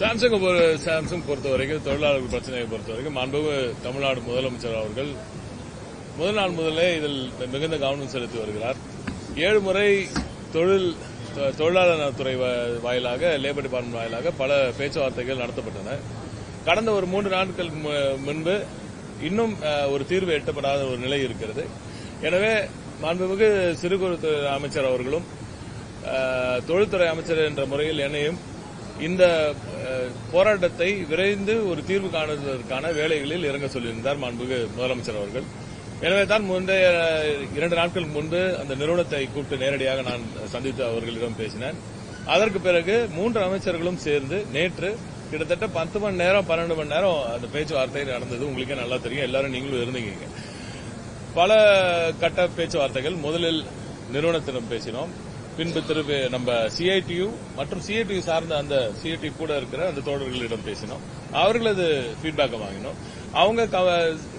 Samsung பொறு- Samsung பொறுத்த வரைக்கும் தொழிலாளர்கள் பிரச்சனையை பொறுத்த வரைக்கும் மாண்பு தமிழ்நாடு முதலமைச்சர் அவர்கள் முதல் நாள் முதலே இதில் மிகுந்த கவனம் செலுத்தி வருகிறார். ஏழு முறை தொழில் தொழிலாளர் நலத்துறை வாயிலாக லேபர் டிபார்ட்மெண்ட் வாயிலாக பல பேச்சுவார்த்தைகள் நடத்தப்பட்டன. கடந்த ஒரு மூன்று நாட்கள் மு- முன்பு இன்னும் ஒரு தீர்வு எட்டப்படாத ஒரு நிலை இருக்கிறது. எனவே மாண்புமிகு சிறு குறு அமைச்சர் அவர்களும் தொழில்துறை அமைச்சர் என்ற முறையில் என்னையும் இந்த போராட்டத்தை விரைந்து ஒரு தீர்வு காணுவதற்கான வேலைகளில் இறங்க சொல்லியிருந்தார் மாண்புக முதலமைச்சர் அவர்கள். எனவே தான் முந்தைய இரண்டு நாட்களுக்கு முன்பு அந்த நிறுவனத்தை கூப்பிட்டு நேரடியாக நான் சந்தித்து அவர்களிடம் பேசினேன். அதற்கு பிறகு மூன்று அமைச்சர்களும் சேர்ந்து நேற்று கிட்டத்தட்ட பத்து மணி நேரம் பன்னெண்டு மணி நேரம் அந்த பேச்சுவார்த்தை நடந்தது. உங்களுக்கே நல்லா தெரியும். எல்லாரும் நீங்களும் இருந்தீங்க. பல கட்ட பேச்சுவார்த்தைகள் முதலில் நிறுவனத்திடம் பேசினோம். பின்பு திருப்பி நம்ம சிஐடியு மற்றும் சிஐடியு சார்ந்த அந்த சிஐடி கூட இருக்கிற அந்த தோழர்களிடம் பேசினோம். அவர்களது ஃபீட்பேக்கை வாங்கினோம். அவங்க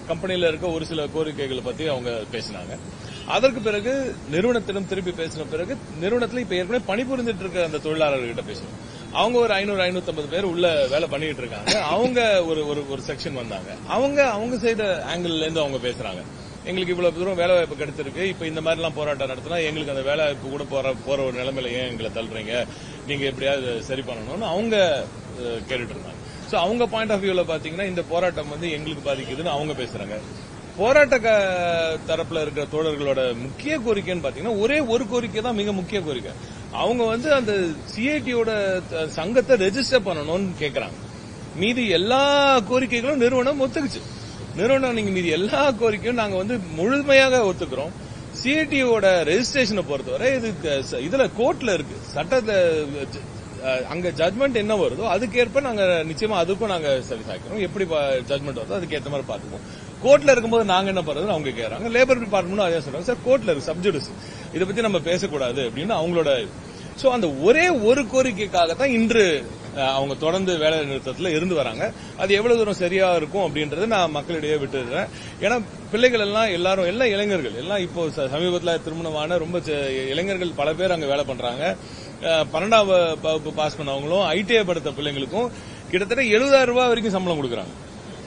கம்பெனியில் இருக்க ஒரு சில கோரிக்கைகளை பத்தி அவங்க பேசினாங்க. அதற்கு பிறகு நிறுவனத்திடம் திருப்பி பேசின பிறகு நிறுவனத்தில் இப்ப ஏற்கனவே பணிபுரிந்துட்டு இருக்க அந்த தொழிலாளர்கிட்ட பேசணும் அவங்க ஒரு ஐநூறு ஐநூத்தி பேர் உள்ள வேலை பண்ணிட்டு இருக்காங்க. அவங்க ஒரு ஒரு ஒரு செக்ஷன் வந்தாங்க. அவங்க அவங்க செய்த ஆங்கிள் இருந்து அவங்க பேசுறாங்க. எங்களுக்கு இவ்வளவு தூரம் வேலை வாய்ப்பு கிடைச்சிருக்கு. இப்ப இந்த மாதிரி எல்லாம் போராட்டம் நடத்தினா எங்களுக்கு அந்த வேலை வாய்ப்பு கூட போற போற ஒரு நிலைமையில ஏன் எங்களை தள்ளுறீங்க? நீங்க எப்படியாவது சரி பண்ணணும்னு அவங்க கேட்டுட்டு இருந்தாங்க. சோ அவங்க பாயிண்ட் ஆஃப் வியூல பாத்தீங்கன்னா இந்த போராட்டம் வந்து எங்களுக்கு பாதிக்குதுன்னு அவங்க பேசுறாங்க. போராட்ட க- தரப்புல இருக்கிற தோழர்களோட முக்கிய கோரிக்கைன்னு பாத்தீங்கன்னா ஒரே ஒரு கோரிக்கை தான் மிக முக்கிய கோரிக்கை. அவங்க வந்து அந்த சிஐடியோட சங்கத்தை ரெஜிஸ்டர் பண்ணணும்னு கேக்குறாங்க. மீதி எல்லா கோரிக்கைகளும் நிறுவனம் ஒத்துக்குச்சு. நிறுவனம் நீங்க எல்லா கோரிக்கையும் நாங்க வந்து முழுமையாக ஒத்துக்கிறோம். சிஐடியோட ரெஜிஸ்ட்ரேஷனை பொறுத்தவரை இது இதுல கோர்ட்ல இருக்கு. சட்டத்தை அங்க ஜட்மெண்ட் என்ன வருதோ அதுக்கேற்ப நாங்க நிச்சயமா அதுக்கும் நாங்க சரி சாய்க்கிறோம். எப்படி ஜட்மெண்ட் வருதோ அதுக்கேற்ற மாதிரி பாத்துக்கோம் கோர்ட்ல இருக்கும்போது நாங்க என்ன பண்றதுன்னு அவங்க கேட்கறாங்க லேபர் டிபார்ட்மெண்ட் அதே சொல்றாங்க. சார் கோர்ட்ல இருக்கு. சப்ஜுடிஸ் இதை பத்தி நம்ம பேசக்கூடாது. அப்படின்னு அவங்களோட சோ அந்த ஒரே ஒரு கோரிக்கைக்காக தான் இன்று அவங்க தொடர்ந்து வேலை நிறுத்தத்தில் இருந்து வராங்க. அது எவ்வளவு தூரம் சரியா இருக்கும் அப்படின்றத நான் மக்களிடையே விட்டுறேன் ஏன்னா பிள்ளைகள் எல்லாம் எல்லாரும் எல்லாம் இளைஞர்கள் எல்லாம் இப்போ ச- திருமணமான ரொம்ப இளைஞர்கள் பல பேர் அங்க வேலை பண்றாங்க. பன்னெண்டாம் வகுப்பு பாஸ் பண்ணவங்களும் ஐடிஐ படுத்த பிள்ளைங்களுக்கும் கிட்டத்தட்ட எழுபதாயிரம் ரூபாய் வரைக்கும் சம்பளம் கொடுக்குறாங்க.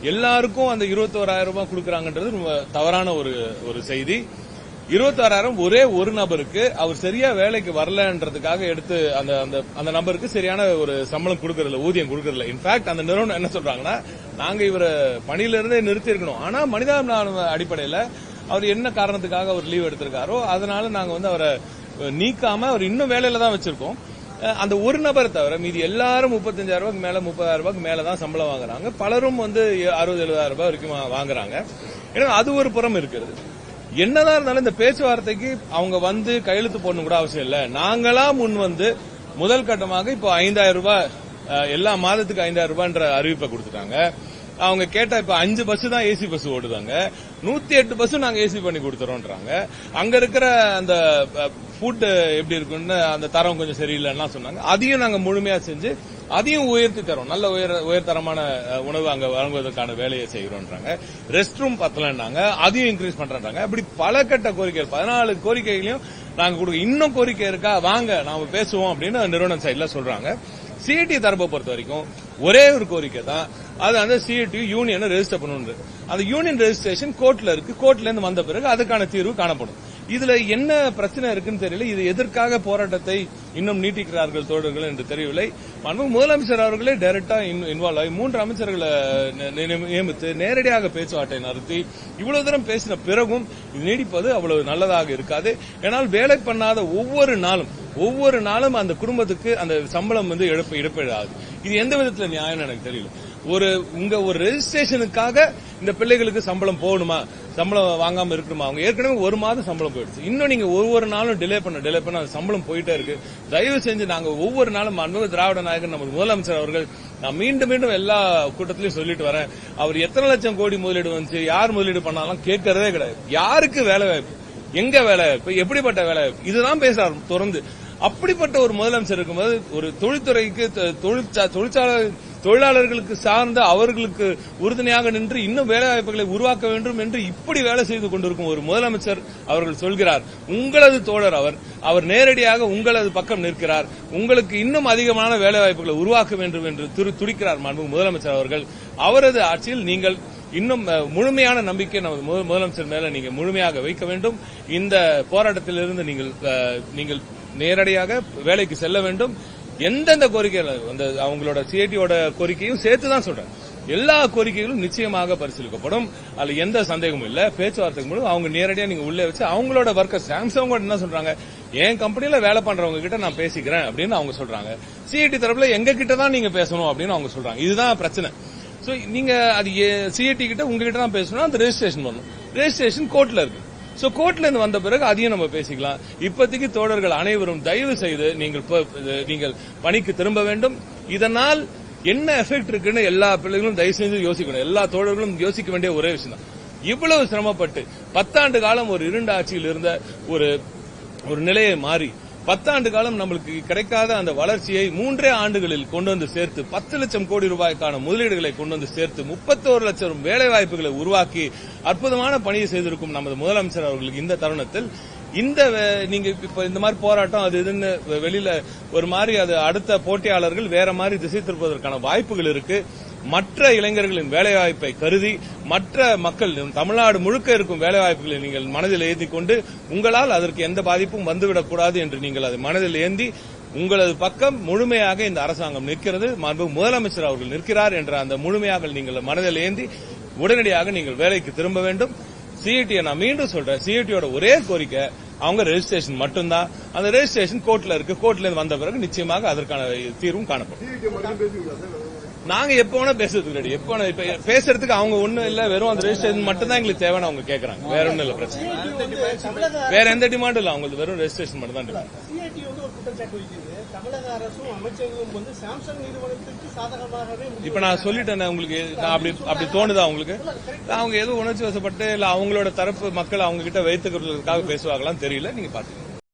எல்லாருக்கும் அந்த இருபத்தோராயிரம் ரூபாய் கொடுக்கறாங்கன்றது ரொம்ப தவறான ஒரு ஒரு செய்தி. இருபத்தாறாயிரம் ஒரே ஒரு நபருக்கு அவர் சரியா வேலைக்கு வரலன்றதுக்காக எடுத்து அந்த அந்த அந்த நபருக்கு சரியான ஒரு சம்பளம் கொடுக்கறதில்ல ஊதியம் கொடுக்கறதில்ல. இன்ஃபேக்ட் அந்த நிறுவனம் என்ன சொல்றாங்கன்னா நாங்க இவரை பணியிலிருந்தே நிறுத்தி இருக்கணும் ஆனா மனிதாபிமான அடிப்படையில அவர் என்ன காரணத்துக்காக அவர் லீவ் எடுத்திருக்காரோ அதனால நாங்க வந்து அவரை நீக்காம அவர் இன்னும் வேலையில தான் வச்சிருக்கோம். அந்த ஒரு நபரை தவிர மீதி எல்லாரும் முப்பத்தஞ்சாயிரம் ரூபாய்க்கு மேல முப்பதாயிரம் ரூபாய்க்கு மேல தான் சம்பளம் வாங்குறாங்க. பலரும் வந்து அறுபது எழுபதாயிரம் ரூபாய் வரைக்கும் வாங்குறாங்க. ஏன்னா அது ஒரு புறம் இருக்கிறது. என்னதான் இருந்தாலும் இந்த பேச்சுவார்த்தைக்கு அவங்க வந்து கையெழுத்து போடணும் கூட அவசியம் இல்லை. நாங்களா முன் வந்து முதல் கட்டமாக இப்போ ஐந்தாயிரம் ரூபாய் எல்லா மாதத்துக்கு ஐந்தாயிரம் ரூபாய்ன்ற அறிவிப்பை கொடுத்துட்டாங்க. அவங்க கேட்டா இப்ப அஞ்சு பஸ் தான் ஏசி பஸ் ஓடுதாங்க. நூத்தி எட்டு பஸ் நாங்க ஏசி பண்ணி கொடுத்துறோம்ன்றாங்க அங்க இருக்கிற அந்த ஃபுட் எப்படி இருக்குன்னு அந்த தரம் கொஞ்சம் சரியில்லைன்னா சொன்னாங்க. அதையும் நாங்க முழுமையா செஞ்சு அதையும் உயர்த்தி தரோம். நல்ல உயர் உயர்தரமான உணவு அங்க வழங்குவதற்கான வேலையை செய்கிறோம்ன்றாங்க ரெஸ்ட் ரூம் பத்தலன்றாங்க அதையும் இன்க்ரீஸ் பண்றாங்க இப்படி பல கட்ட கோரிக்கை பதினாலு கோரிக்கைகளையும் நாங்க கொடுக்க இன்னும் கோரிக்கை இருக்கா? வாங்க நாம பேசுவோம் அப்படின்னு நிறுவனம் சைட்ல சொல்றாங்க. சிஐடி தரப்பை பொறுத்த வரைக்கும் ஒரே ஒரு கோரிக்கை தான். அது அந்த சிஐடி யூனியனை ரெஜிஸ்டர் பண்ணணும் அந்த யூனியன் ரெஜிஸ்ட்ரேஷன் கோர்ட்ல இருக்கு. கோர்ட்ல இருந்து வந்த பிறகு அதுக்கான தீர்வு காணப்படும். இதுல என்ன பிரச்சனை இருக்குன்னு தெரியல. இது எதற்காக போராட்டத்தை இன்னும் நீட்டிக்கிறார்கள் தோழர்கள் என்று தெரியவில்லை. முதலமைச்சர் அவர்களே டைரக்டா இன்வால்வ் ஆகி மூன்று அமைச்சர்களை நியமித்து நேரடியாக பேச்சுவார்த்தை நடத்தி இவ்வளவு தூரம் பேசின பிறகும் இது நீடிப்பது அவ்வளவு நல்லதாக இருக்காது. ஏனால் வேலை பண்ணாத ஒவ்வொரு நாளும் ஒவ்வொரு நாளும் அந்த குடும்பத்துக்கு அந்த சம்பளம் வந்து இழப்பு இழப்பிடாது. இது எந்த விதத்துல நியாயம்னு எனக்கு தெரியல. ஒரு உங்க ஒரு ரெஜிஸ்ட்ரேஷனுக்காக இந்த பிள்ளைகளுக்கு சம்பளம் போகணுமா? சம்பளம் வாங்காம இருக்கணுமா? அவங்க ஏற்கனவே ஒரு மாதம் சம்பளம் போயிடுச்சு. இன்னும் நீங்க ஒவ்வொரு நாளும் டிலே பண்ண டிலே பண்ண அந்த சம்பளம் போயிட்டே இருக்கு. தயவு செஞ்சு நாங்க ஒவ்வொரு நாளும் அன்பு திராவிட நாயகன் நமது முதலமைச்சர் அவர்கள் நான் மீண்டும் மீண்டும் எல்லா கூட்டத்திலையும் சொல்லிட்டு வரேன். அவர் எத்தனை லட்சம் கோடி முதலீடு வந்துச்சு? யார் முதலீடு பண்ணாலும் கேட்கறதே கிடையாது. யாருக்கு வேலை வாய்ப்பு? எங்க வேலை வாய்ப்பு? எப்படிப்பட்ட வேலை வாய்ப்பு? இதுதான் பேசுறாரு தொடர்ந்து. அப்படிப்பட்ட ஒரு முதலமைச்சர் இருக்கும்போது ஒரு தொழில்துறைக்கு தொழிற்சாலை தொழிலாளர்களுக்கு சார்ந்த அவர்களுக்கு உறுதுணையாக நின்று இன்னும் வேலைவாய்ப்புகளை உருவாக்க வேண்டும் என்று இப்படி வேலை செய்து கொண்டிருக்கும் ஒரு முதலமைச்சர் அவர்கள் சொல்கிறார். உங்களது தோழர் அவர் அவர் நேரடியாக உங்களது பக்கம் நிற்கிறார். உங்களுக்கு இன்னும் அதிகமான வேலைவாய்ப்புகளை உருவாக்க வேண்டும் என்று துரு- துடிக்கிறார் மாண்பு முதலமைச்சர் அவர்கள். அவரது ஆட்சியில் நீங்கள் இன்னும் முழுமையான நம்பிக்கை நமது முதலமைச்சர் மேல நீங்க முழுமையாக வைக்க வேண்டும். இந்த போராட்டத்திலிருந்து நீங்கள் நீங்கள் நேரடியாக வேலைக்கு செல்ல வேண்டும். எந்தெந்த கோரிக்கைகள் அந்த அவங்களோட சிஐடியோட கோரிக்கையும் சேர்த்து தான் சொல்றேன். எல்லா கோரிக்கைகளும் நிச்சயமாக பரிசீலிக்கப்படும். அதுல எந்த சந்தேகமும் இல்ல. பேச்சுவார்த்தைக்கு மூலம் அவங்க நேரடியா நீங்க உள்ளே வச்சு அவங்களோட ஒர்க்கர் சாம்சங் கூட என்ன சொல்றாங்க? என் கம்பெனில வேலை பண்றவங்க கிட்ட நான் பேசிக்கிறேன் அப்படின்னு அவங்க சொல்றாங்க. சிஐடி தரப்புல எங்க கிட்ட தான் நீங்க பேசணும் அப்படின்னு அவங்க சொல்றாங்க. இதுதான் பிரச்சனை. ஸோ நீங்க அது சிஐடி கிட்ட உங்ககிட்ட தான் பேசணும் அந்த ரெஜிஸ்ட்ரேஷன் பண்ணணும். ரெஜிஸ்ட்ரேஷன் கோர்ட்ல இருக்கு. சோ கோர்ட்ல இருந்து வந்த பிறகு அதையும் நம்ம பேசிக்கலாம். இப்போதைக்கு தோழர்கள் அனைவரும் தயவு செய்து நீங்கள் நீங்கள் பணிக்கு திரும்ப வேண்டும். இதனால் என்ன எஃபெக்ட் இருக்குன்னு எல்லா பிள்ளைகளும் தயவு செஞ்சு யோசிக்கணும். எல்லா தோழர்களும் யோசிக்க வேண்டிய ஒரே விஷயம் தான் இவ்வளவு சிரமப்பட்டு பத்தாண்டு காலம் ஒரு இருண்ட ஆட்சியில் இருந்த ஒரு ஒரு நிலையை மாறி பத்தாண்டு காலம் நம்மளுக்கு கிடைக்காத அந்த வளர்ச்சியை மூன்றே ஆண்டுகளில் கொண்டு வந்து சேர்த்து பத்து லட்சம் கோடி ரூபாய்க்கான முதலீடுகளை கொண்டு வந்து சேர்த்து முப்பத்தோரு லட்சம் வேலை வாய்ப்புகளை உருவாக்கி அற்புதமான பணியை செய்திருக்கும் நமது முதலமைச்சர் அவர்களுக்கு இந்த தருணத்தில். இந்த நீங்க இப்ப இந்த மாதிரி போராட்டம் அது இதுன்னு வெளியில ஒரு மாதிரி அது அடுத்த போட்டியாளர்கள் வேற மாதிரி திசை திருப்பதற்கான வாய்ப்புகள் இருக்கு. மற்ற இளைஞர்களின் வேலைவாய்ப்பை கருதி மற்ற மக்கள் தமிழ்நாடு முழுக்க இருக்கும் வேலைவாய்ப்புகளை நீங்கள் மனதில் ஏந்தி கொண்டு உங்களால் அதற்கு எந்த பாதிப்பும் வந்துவிடக்கூடாது என்று நீங்கள் அதை மனதில் ஏந்தி உங்களது பக்கம் முழுமையாக இந்த அரசாங்கம் நிற்கிறது. மாண்பு முதலமைச்சர் அவர்கள் நிற்கிறார் என்ற அந்த முழுமையாக நீங்கள் மனதில் ஏந்தி உடனடியாக நீங்கள் வேலைக்கு திரும்ப வேண்டும். சிஇடியை நான் மீண்டும் சொல்றேன். சிஐடியோட ஒரே கோரிக்கை அவங்க ரெஜிஸ்ட்ரேஷன் மட்டும்தான். அந்த ரெஜிஸ்ட்ரேஷன் கோர்ட்ல இருக்கு. கோர்ட்ல இருந்து வந்த பிறகு நிச்சயமாக அதற்கான தீர்வும் காணப்படும். நாங்க எப்ப வேணா பேசுறதுக்கு ரெடி எப்ப வேணா இப்ப பேசுறதுக்கு அவங்க ஒண்ணும் இல்ல வெறும் அந்த ரெஜிஸ்ட்ரேஷன் மட்டும் தான் எங்களுக்கு தேவைன்னு அவங்க கேக்குறாங்க. வேற ஒண்ணும் இல்ல பிரச்சனை வேற எந்த டிமாண்டும் இல்ல அவங்களுக்கு வெறும் ரெஜிஸ்ட்ரேஷன் மட்டும் தான் இப்ப நான் சொல்லிட்டேன் உங்களுக்கு நான் அப்படி அப்படி தோணுதா உங்களுக்கு? அவங்க எதுவும் உணர்ச்சி வசப்பட்டு இல்ல அவங்களோட தரப்பு மக்கள் அவங்க கிட்ட வைத்துக்கிறதுக்காக பேசுவாங்களான்னு தெரியல நீங்க பாத்துக்கோங்க